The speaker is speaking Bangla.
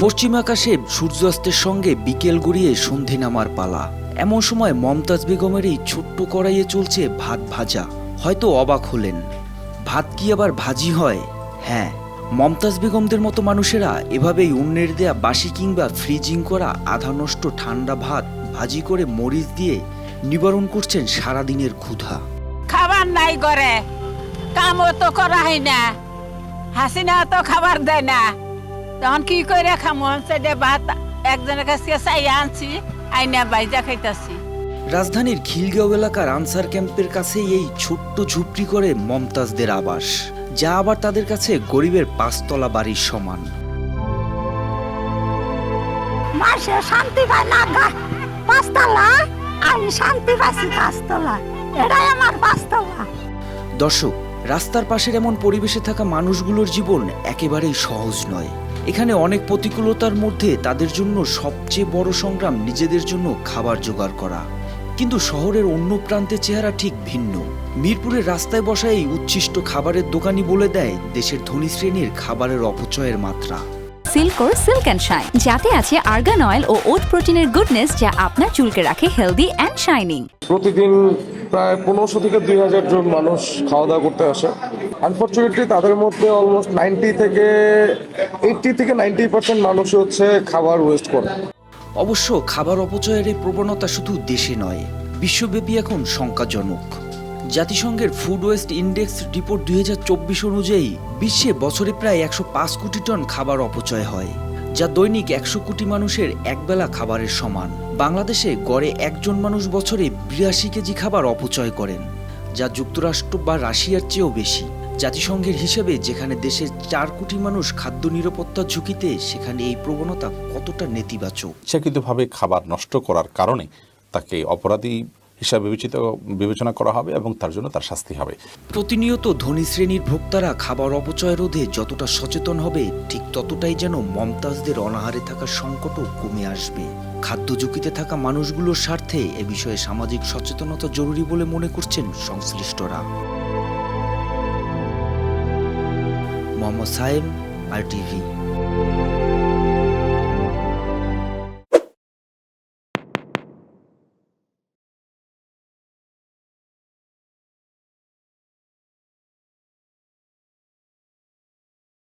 পশ্চিম আকাশে সূর্যাস্তের সঙ্গে বিকেল গড়িয়ে সন্ধে নামার পালা। এমন সময় মমতাজ বেগমের এই ছোট্ট কড়াইয়ে চলছে ভাত ভাজা। হয়তো অবাক হলেন। ভাত কি আবার ভাজি হয়? হ্যাঁ মমতাজ বেগমদের মতো মানুষেরা এভাবেই অন্যের দেয়া বাসি কিংবা ফ্রিজিং করা আধা নষ্ট ঠান্ডা ভাত ভাজি করে মরিচ দিয়ে নিবারণ করছেন সারাদিনের ক্ষুধা। খাবার নাই করে কামও তো করা হয় না। হাসিনা তো খাবার দেয় না। তখন কি করে খামো? সেটা ভাত একজনের কাছে চাই আনছি আইনা বাইজা খাইতাছি। রাজধানীর খিলগাঁও এলাকার আনসার ক্যাম্পের কাছেই এই ছোট্ট ঝুপড়ি করে মমতাজদের আবাস যা আবার তাদের কাছে গরিবের পাঁচতলা বাড়ির সমান। মাসে শান্তি পায় না পাঁচতলা? আমি শান্তি পাচ্ছি পাঁচতলা এটাই আমার পাঁচতলা। দর্শক রাস্তার পাশের এমন পরিবেশে থাকা মানুষগুলোর জীবন একেবারেই সহজ নয়। এখানে অনেক প্রতিকূলতার মধ্যে তাদের জন্য সবচেয়ে বড় সংগ্রাম নিজেদের জন্য খাবার জোগাড় করা। কিন্তু শহরের অন্য প্রান্তে চেহারা ঠিক ভিন্ন। মিরপুরের রাস্তায় বসা এই উচ্ছিষ্ট খাবারের দোকানি বলে দেয় দেশের ধনী শ্রেণির খাবারের অপচয়ের মাত্রা। সিল্কোর সিল্ক অ্যান্ড শাইন যাতে আছে আর্গান অয়েল ও ওট প্রোটিনের গুডনেস যা আপনার চুলকে রাখে হেলদি অ্যান্ড শাইনিং প্রতিদিন প্রায় পনেরোশো থেকে দুই হাজার জন মানুষ খাওয়া দাওয়া করতে আসে। আনফর্চুনেটলি তাদের মধ্যে অলমোস্ট নাইনটি থেকে এইটটি থেকে নাইনটি পার্সেন্ট মানুষ হচ্ছে খাবার ওয়েস্ট করে। অবশ্য খাবার অপচয়ের এই প্রবণতা শুধু দেশে নয় বিশ্বব্যাপী এখন শঙ্কাজনক। জাতিসংঘের ফুড ওয়েস্ট ইন্ডেক্স রিপোর্ট দু হাজার চব্বিশ অনুযায়ী বিশ্বে বছরে প্রায় একশো পাঁচ কোটি টন খাবার অপচয় হয়, যা দৈনিক একশো কোটি মানুষের একবেলা খাবারের সমান। বাংলাদেশে গড়ে একজন মানুষ বছরে বিরাশি কেজি খাবার অপচয় করেন, যা যুক্তরাষ্ট্র বা রাশিয়ার চেয়েও বেশি। জাতিসংঘের হিসেবে যেখানে দেশের চার কোটি মানুষ খাদ্য নিরাপত্তার ঝুঁকিতে, সেখানে এই প্রবণতা কতটা নেতিবাচক? ইচ্ছাকৃতভাবে খাবার নষ্ট করার কারণে তাকে অপরাধী হিসাবে বিবেচিত, বিবেচনা করা হবে এবং তার জন্য তার শাস্তি হবে। প্রতিনিয়ত ধনী শ্রেণির ভোক্তারা খাবার অপচয় রোধে যতটা সচেতন হবে, ঠিক ততটাই যেন মমতাজদের অনাহারে থাকার সংকটও কমে আসবে। খাদ্য ঝুঁকিতে থাকা মানুষগুলোর স্বার্থে এ বিষয়ে সামাজিক সচেতনতা জরুরি বলে মনে করছেন সংশ্লিষ্টরা। মোহাম্মদ সাহেব আর টিভি